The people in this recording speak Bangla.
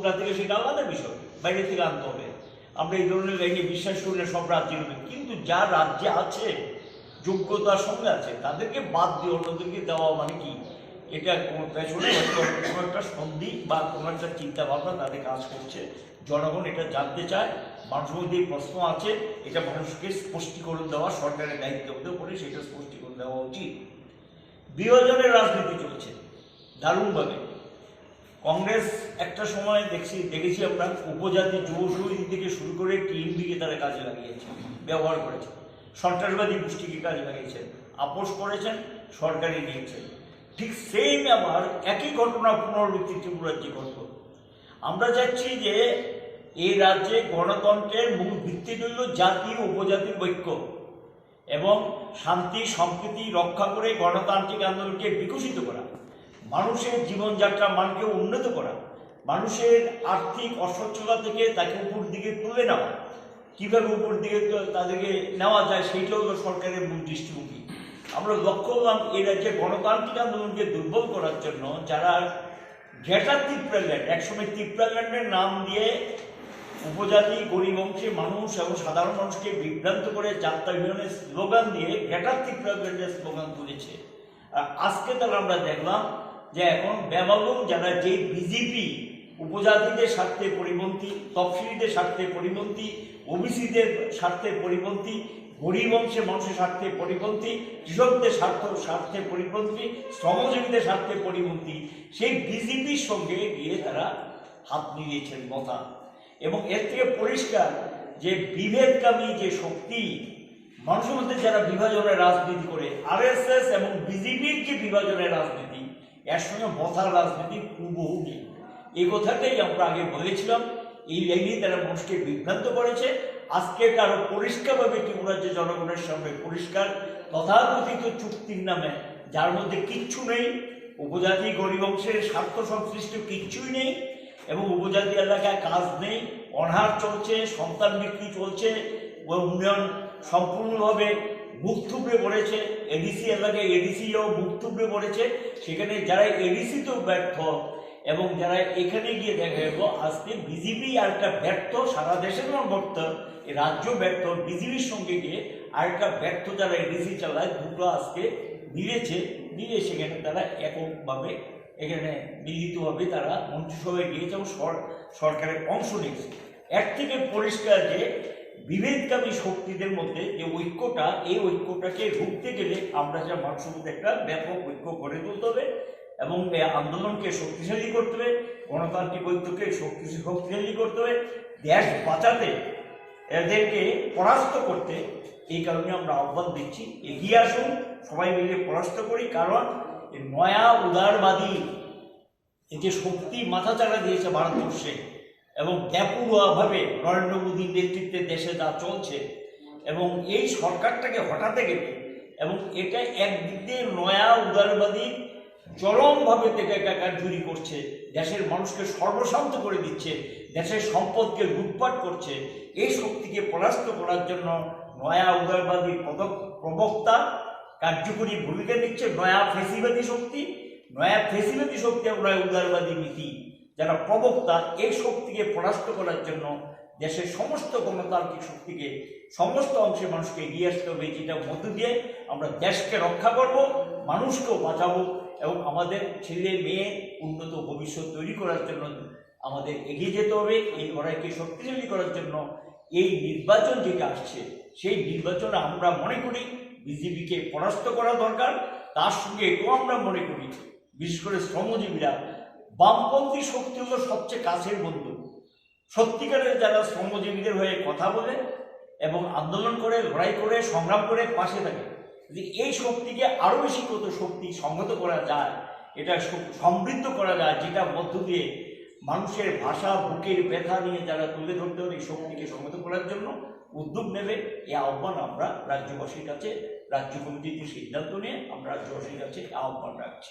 কোথা থেকে সেটা আলাদা বিষয়, বাইরে থেকে আনতে হবে। আমরা এই ধরনের লাইনে বিশ্বাস করি না সব রাজ্যে হবে কিন্তু যা রাজ্যে আছে, যোগ্যতার সঙ্গে আছে, তাদেরকে বাদ দিয়ে অন্যদেরকে দেওয়া মানে কি? এটা কোনো পেছনে কোনো একটা সন্ধি বা কোনো একটা চিন্তা ভাবনা তাদের কাজ করছে। জনগণ এটা জানতে চায়, মানুষের মধ্যে প্রশ্ন আছে, এটা মানুষকে স্পষ্টীকরণ দেওয়া, সরকারের দায়িত্ব হতে পারে সেটা স্পষ্টীকরণ দেওয়া উচিত। বিভাজনের রাজনীতি চলছে, দারুণভাবে। কংগ্রেস একটা সময় দেখছি, দেখেছি আমরা, উপজাতি যুব থেকে শুরু করে টিএমবিকে তারা কাজে লাগিয়েছে, ব্যবহার করেছে। সন্ত্রাসবাদী গোষ্ঠীকে কাজে লাগিয়েছেন আপোষ করেছেন সরকারি নিয়েছেন ঠিক সেম আবার একই ঘটনা পুনরাবৃত্তি ত্রিপুরা রাজ্যে ঘটল। আমরা চাচ্ছি যে এই রাজ্যে গণতন্ত্রের মূল ভিত্তি হইল জাতি উপজাতির ঐক্য এবং শান্তি, সম্প্রীতি রক্ষা করে গণতান্ত্রিক আন্দোলনকে বিকশিত করা। মানুষের জীবনযাত্রা মানকে উন্নত করা, মানুষের আর্থিক অসচ্ছলতা থেকে তাকে উপর দিকে তুলে নেওয়া। কীভাবে উপর দিকে তাদেরকে নেওয়া যায় সেইটাও তো সরকারের মূল দৃষ্টিভঙ্গি। আমরা লক্ষ্য করলাম এই রাজ্যে গণতান্ত্রিক আন্দোলনকে দুর্বল করার জন্য যারা গ্রেটার ত্রিপুরাল্যান্ড একসময় ত্রিপুরাল্যান্ডের নাম দিয়ে উপজাতি, গরিব অংশের মানুষ এবং সাধারণ মানুষকে বিভ্রান্ত করে যাত্রা বিমানের স্লোগান দিয়ে গ্রেটার ত্রিপুরাল্যান্ডের স্লোগান তুলেছে। আর আজকে তাহলে আমরা দেখলাম যে এখন ব্যবাগুন যারা যে বিজেপি উপজাতিদের স্বার্থে পরিপন্থী, তফসিলিদের স্বার্থে পরিপন্থী ওবিসিদের স্বার্থে পরিপন্থী, গরিব অংশের মানুষের স্বার্থে পরিপন্থী, কৃষকদের স্বার্থ, স্বার্থে পরিপন্থী, শ্রমজীবীদের স্বার্থে পরিপন্থী, সেই বিজেপির সঙ্গে গিয়ে তারা হাত মিলিয়েছেন মতা এবং এর থেকে পরিষ্কার যে বিভেদকামী যে শক্তি, মানুষের মধ্যে যারা বিভাজনের রাজনীতি করে আরএসএস এবং বিজেপির যে বিভাজনের রাজনীতি এর সঙ্গে মথার রাজনীতি হুবহু নেই এই কথাটাই আমরা আগে বলেছিলাম, এই লাইনে তারা মানুষকে বিভ্রান্ত করেছে। আজকে কারও পরিষ্কারভাবে ত্রিপুরা যে জনগণের সামনে পরিষ্কার, তথাকথিত চুক্তির নামে, যার মধ্যে কিচ্ছু নেই। উপজাতি গরিব অংশের স্বার্থ সংশ্লিষ্ট কিচ্ছুই নেই এবং উপজাতি এলাকায় কাজ নেই, অনাহার চলছে, সন্তান বিক্রি চলছে উন্নয়ন সম্পূর্ণভাবে মুখ থুবড়ে পড়েছে এডিসি এলাকায় এডিসিও মুখ থুবড়ে পড়েছে সেখানে যারা এডিসি তো ব্যর্থ এবং যারা এখানে গিয়ে দেখা গেল আজকে বিজেপি আর একটা ব্যর্থ, সারা দেশের ব্যর্থ রাজ্য ব্যর্থ বিজেপির সঙ্গে গিয়ে আর একটা ব্যর্থ যারা এডিসি চালায়, দুটো আজকে মিলেছে, মিলে সেখানে তারা এককভাবে, এখানে মিলিতভাবে তারা মন্ত্রিসভায় গিয়েছে এবং সরকারের অংশ নিয়েছে। এর থেকে পরিষ্কার যে বিভেদকামী শক্তিদের মধ্যে যে ঐক্যটা, এই ঐক্যটাকে রুখতে গেলে আমরা যা মানুষের একটা ব্যাপক ঐক্য গড়ে তুলতে হবে এবং আন্দোলনকে শক্তিশালী করতে হবে, গণতান্ত্রিক ঐক্যকে শক্তি শক্তিশালী করতে হবে, দেশ বাঁচাতে এদেরকে পরাস্ত করতে এই কারণে আমরা আহ্বান দিচ্ছি। এগিয়ে আসুন, সবাই মিলে পরাস্ত করি, কারণ নয়া উদারবাদী এই যে শক্তি মাথা চাড়া দিয়েছে ভারতবর্ষে এবং ব্যাপকভাবে নরেন্দ্র মোদীর নেতৃত্বে দেশে যা চলছে, এবং এই সরকারটাকে হটাতে গেলে, এবং এটা একদিক দিয়ে নয়া উদারবাদী, চরমভাবে থেকে চুরি করছে, দেশের মানুষকে সর্বশান্ত করে দিচ্ছে, দেশের সম্পদকে লুটপাট করছে, এই শক্তিকে পরাস্ত করার জন্য নয়া উদারবাদী পদক প্রবক্তা কার্যকরী ভূমিকা নিচ্ছে নয়া ফেসিবাদী শক্তি, নয়া ফেসিবাদী শক্তি এবং নয়া উদারবাদী নীতি। যারা প্রবক্তা এই শক্তিকে পরাস্ত করার জন্য দেশের সমস্ত গণতান্ত্রিক শক্তিকে, সমস্ত অংশের মানুষকে এগিয়ে আসতে হবে যেটার মধ্য দিয়ে আমরা দেশকে রক্ষা করব, মানুষকেও বাঁচাবো এবং আমাদের ছেলে, মেয়ে উন্নত ভবিষ্যৎ তৈরি করার জন্য আমাদের এগিয়ে যেতে হবে, এই লড়াইকে শক্তিশালী করার জন্য এই নির্বাচন যেটা আসছে, সেই নির্বাচনে আমরা মনে করি বিজেপিকে পরাস্ত করা দরকার, তার সঙ্গে এটাও আমরা মনে করি, বিশেষ করে শ্রমজীবীরা বামপন্থী শক্তি হলো সবচেয়ে কাছের বন্ধু। সত্যিকারের যারা শ্রমজীবীদের হয়ে কথা বলে এবং আন্দোলন করে, লড়াই করে, সংগ্রাম করে পাশে থাকে যে এই শক্তিকে আরও বেশি কত শক্তি সংহত করা যায়, এটা সমৃদ্ধ করা যায়, যেটা মধ্য দিয়ে মানুষের ভাষা, বুকের ব্যথা নিয়ে যারা তুলে ধরতে হবে, এই শক্তিকে সংহত করার জন্য উদ্যোগ নেবে এই আহ্বান আমরা রাজ্যবাসীর কাছে, রাজ্য কমিটির যে সিদ্ধান্ত নিয়ে আমরা রাজ্যবাসীর কাছে আহ্বান রাখছি।